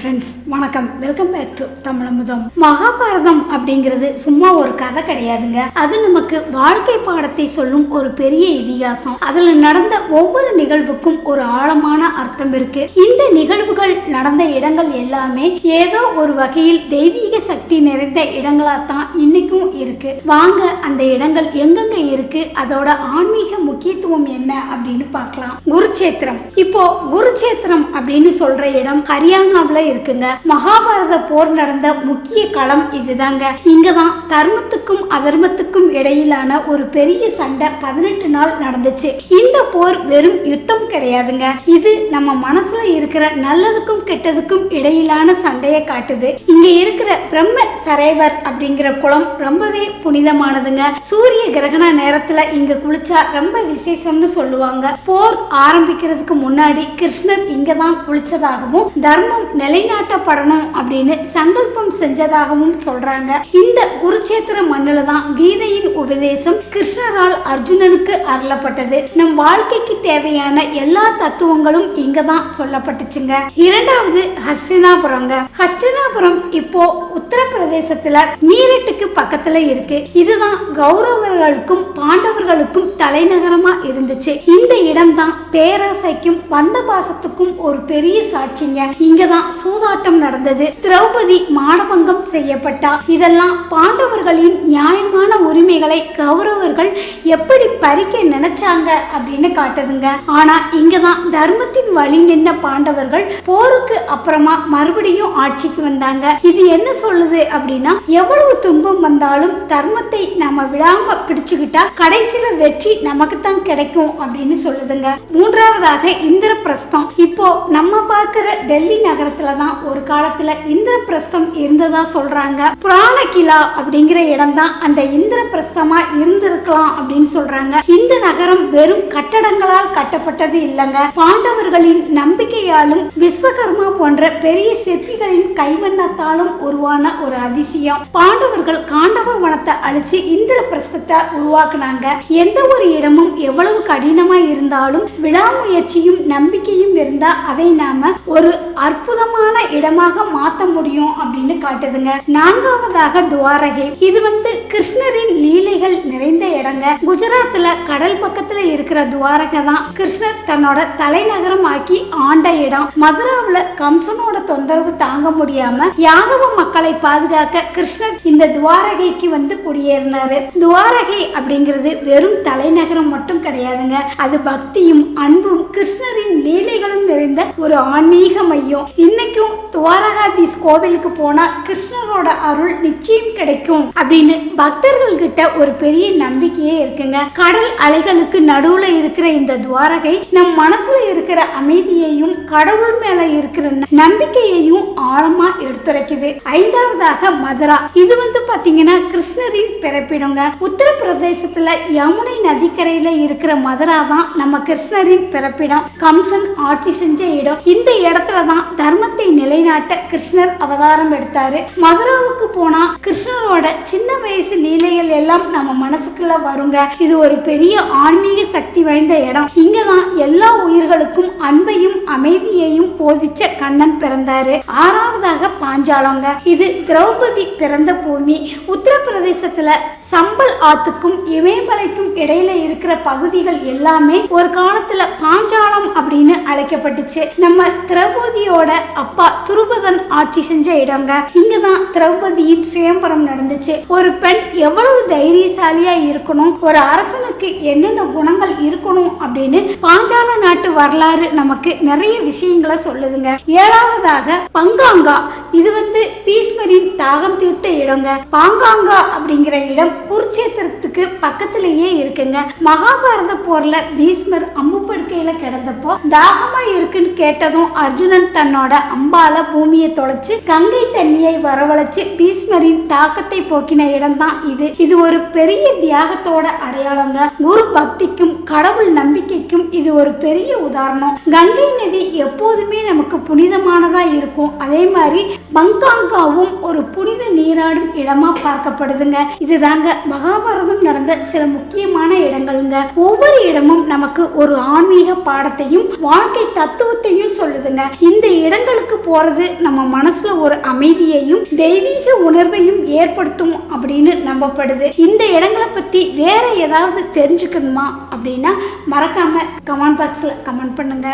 Friends வணக்கம். Welcome back to Tamizhamudham. Mahabharatam அப்படிங்கிறது சும்மா ஒரு கதை கிடையாதுங்க. அது நமக்கு வாழ்க்கை பாடத்தை சொல்லும் ஒரு பெரிய இதிகாசம். அதுல நடந்த ஒவ்வொரு நிகழ்வுக்கும் ஒரு ஆழமான அர்த்தம் இருக்கு. இந்த நிகழ்வுகள் நடந்த இடங்கள் எல்லாமே ஏதோ ஒரு வகையில் தெய்வீக சக்தி நிறைந்த இடங்களா தான் இன்னைக்கும் இருக்கு. வாங்க அந்த இடங்கள் எங்கெங்க இருக்கு? அதோட ஆன்மீக முக்கியத்துவம் என்ன அப்படின்னு பார்க்கலாம். குருச்சேத்திரம். இப்போ குருச்சேத்திரம் அப்படின்னு சொல்ற இடம் ஹரியானாவில் இருக்குங்க. மகாபாரத போர் நடந்த முக்கிய களம் இதுதாங்க. இங்கதான் தர்மத்துக்கும் அதர்மத்துக்கும் இடையிலான ஒரு பெரிய சண்டை பதினெட்டு நாள் நடந்துச்சு. இந்த போர் வெறும் யுத்தம் கிடையாதுங்க. இது நம்ம மனசுல இருக்கிற நல்லதுக்கும் கெட்டதுக்கும் இடையிலான சண்டையை காட்டுது. இங்க இருக்கிற பிரம்ம சரைவர் அப்படிங்கிற குளம் ரொம்பவே புனிதமானதுங்க. சூரிய கிரகண நேரத்துல இங்க குளிச்சா ரொம்ப விசேஷம்னு சொல்லுவாங்க. போர் ஆரம்பிக்கிறதுக்கு முன்னாடி கிருஷ்ணர் இங்க தான் குளிச்சதாகவும் தர்மம் நிலை நிலைநாட்டப்படணும் அப்படின்னு சங்கல்பம் செஞ்சதாகவும் சொல்றாங்க. இந்த குருச்சேத்திர மண்ணில தான் கீதையின் உபதேசம் கிருஷ்ணரால் அர்ஜுனனுக்கு அருளப்பட்டது. நம் வாழ்க்கைக்கு தேவையான எல்லா தத்துவங்களும் இங்க தான் சொல்லப்பட்டுச்சுங்க. இரண்டாவது ஹஸ்தினாபுரங்க. ஹஸ்தினாபுரம் இப்போ உத்தரப்பிரதேசத்துல மீரட்டுக்கு பக்கத்துல இருக்கு. இதுதான் கௌரவர்களுக்கும் பாண்டவர்களுக்கும் தலைநகரமா இருந்துச்சு. இந்த இடம் தான் பேராசைக்கும் வந்த பாசத்துக்கும் ஒரு பெரிய சாட்சிங்க. இங்கதான் சூதாட்டம் நடந்தது. திரௌபதி மானபங்கம் செய்யப்பட்டா இதெல்லாம் பாண்டவர்களின் நியாயமான உரிமைகளை கௌரவர்கள் எப்படி பறிக்க நினைச்சாங்க அப்படின்னு காட்டுதுங்க. ஆனா இங்கதான் தர்மத்தின் வழி நின்ன பாண்டவர்கள் போருக்கு அப்புறமா மறுபடியும் ஆட்சிக்கு வந்தாங்க. இது என்ன சொல்லுது அப்படின்னா எவ்வளவு துன்பம் வந்தாலும் தர்மத்தை நம்ம விடாம பிடிச்சுக்கிட்டா கடைசியில வெற்றி நமக்கு தான் கிடைக்கும் அப்படின்னு சொல்லுதுங்க. மூன்றாவதாக இந்திரபிரஸ்தம் இப்போ நம்ம பார்க்கிற டெல்லி நகரத்துல தான் ஒரு காலத்துல இந்திரபிரஸ்தம் இருந்ததா சொல்றாங்க. புராண கிலா அப்படிங்கிற இடம் தான் அந்த இந்திரபிரஸ்தமா இருந்திருக்கலாம் அப்படின்னு சொல்றாங்க. இந்த நகரம் வெறும் கட்டடங்களால் கட்டப்பட்டது இல்லைங்க. பாண்டவர்களின் நம்பிக்கையாலும் விஸ்வகர்மா போன்ற பெரிய சிற்பிகளின் கைவண்ணத்தாலும் உருவான ஒரு அதிசயம். பாண்டவர்கள் காண்டவ வனத்தை அழிச்சு இந்திரபிரஸ்தத்தை உருவாக்குனாங்க. எந்த ஒரு இடமும் எவ்வளவு கடினமா இருந்தாலும் விடாமுயற்சியும் நம்பிக்கையும் இருந்தா அதை நாம ஒரு அற்புதமான இடமாக மாத்த முடியும் அப்படின்னு காட்டுதுங்க. நான்காவதாக துவாரகை. இது வந்து கிருஷ்ணரின் லீலைகள் நிறைந்த இடங்க. குஜராத்ல கடல் பக்கத்துல இருக்கிற துவாரகை தான் கிருஷ்ணர் தன்னோட தலைநகரம் ஆக்கி ஆண்ட இடம். மதுராவுல கம்சனோட தொந்தரவு தாங்க முடியாம யாதவ மக்களை பாதுகாக்க கிருஷ்ணர் இந்த துவாரகைக்கு வந்து குடியேறினாரு. துவாரகை அப்படிங்கிறது வெறும் தலைநகரம் மட்டும் கிடையாதுங்க. அது பக்தியும் அன்பும் கிருஷ்ணரின் லீலைகளும் நிறைந்த ஒரு ஆன்மீக மையம். இன்னைக்கும் துவாரகாதீஸ் கோவிலுக்கு போனா கிருஷ்ணரோட அருள் நிச்சயம் கிடைக்கும் அப்படின்னு பக்தர்கள் கிட்ட ஒரு பெரிய நம்பிக்கையே இருக்குங்க. கடல் அலைகளுக்கு நடுவுல இருக்கிற இந்த துவாரகை நம் மனசுல இருக்கிற அமைதியையும் கடவுள் மேல இருக்கிற நம்பிக்கையையும் ஆழமா எடுத்துரைக்குது. ஐந்தாவதாக மதுரா. இது வந்து பாத்தீங்கன்னா கிருஷ்ணரின் பிறப்பிடங்க. உத்தரப்பிரதேசத்துல யமுனை நதிக்கரையில இருக்கிற மதுரா தான் நம்ம கிருஷ்ணரின் பிறப்பிடம். கம்சன் ஆட்சி செஞ்ச இடம். இந்த இடத்துல தான் தர்மத்தை நிலைநாட்ட கிருஷ்ணர் அவதாரம் எடுத்தாரு. மதுராவுக்கு போனா கிருஷ்ண நம்மளோட சின்ன வயசு லீலைகள் எல்லாம் நம்ம மனசுக்குள்ள வருங்க. இது ஒரு பெரிய ஆன்மீக சக்தி வாய்ந்த இடம். இங்கதான் எல்லா உயிர்களுக்கும் அன்பையும் அமைதியையும் போதிச்ச கண்ணன் பிறந்தாரு. ஆறாவதாக பாஞ்சாலங்க. இது திரௌபதி பிறந்த பூமி. உத்தரப்பிரதேசத்துல சம்பல் ஆத்துக்கும் இமயமலைக்கும் இடையில இருக்கிற பகுதிகள் எல்லாமே ஒரு காலத்துல பாஞ்சாலம் அப்படின்னு அழைக்கப்பட்டுச்சு. நம்ம திரௌபதியோட அப்பா துருபதன் ஆட்சி செஞ்ச இடங்க. இங்கதான் திரௌபதியின் சுயம்பரம் நடந்துச்சு ஒரு பெண் எவ்வளவு தைரியசாலியா இருக்கணும்? ஒரு அரசனுக்கு என்னென்ன குணங்கள் இருக்கணும் அப்படின்னு பாஞ்சால நாட்டு வரலாறு நமக்கு நிறைய விஷயங்களை சொல்லுதுங்க. ஏழாவதாக பங்காங்கா. இது வந்து பீஷ்மரின் தாகம் தீர்த்த இடங்க. பாங்காங்கா அப்படிங்கிற இடம் குருட்சேத்திரத்துக்கு பக்கத்திலேயே இருக்குங்க. மகாபாரத போர்ல பீஷ்மர் அம்புப்படுத்த படுக்கையில கிடந்தப்போ தாகமா இருக்குன்னு கேட்டதும் அர்ஜுனன் தன்னோட அம்பால பூமியை தொலைச்சு கங்கை தண்ணியை வரவழைச்சு பீஷ்மரின் தாக்கத்தை போக்கின இடம்தான் இது. இது ஒரு பெரிய தியாகத்தோட அடையாளங்க. குரு பக்திக்கும் கடவுள் நம்பிக்கைக்கும் இது இது ஒரு பெரிய உதாரணம். கங்கை நதி எப்போதுமே நமக்கு புனிதமானதா இருக்கும். அதே மாதிரி பங்காங்காவும் ஒரு புனித நீராடும் இடமா பார்க்கப்படுதுங்க. இதுதாங்க மகாபாரதம் நடந்த சில முக்கியமான இடங்கள்ங்க. ஒவ்வொரு இடமும் நமக்கு ஒரு ஆன்மீக பாடத்தையும் வாழ்க்கை தத்துவத்தையும் சொல்லுதுங்க. இந்த இடங்களுக்கு போறது நம்ம மனசுல ஒரு அமைதியையும் தெய்வீக உணர்வையும் ஏற்படுத்தும் அப்படின்னு நம்பப்படுது. இந்த இடங்களை பத்தி வேற ஏதாவது தெரிஞ்சுக்கணுமா அப்படின்னா மறக்காம கமெண்ட் பாக்ஸ்ல கமெண்ட் பண்ணுங்க.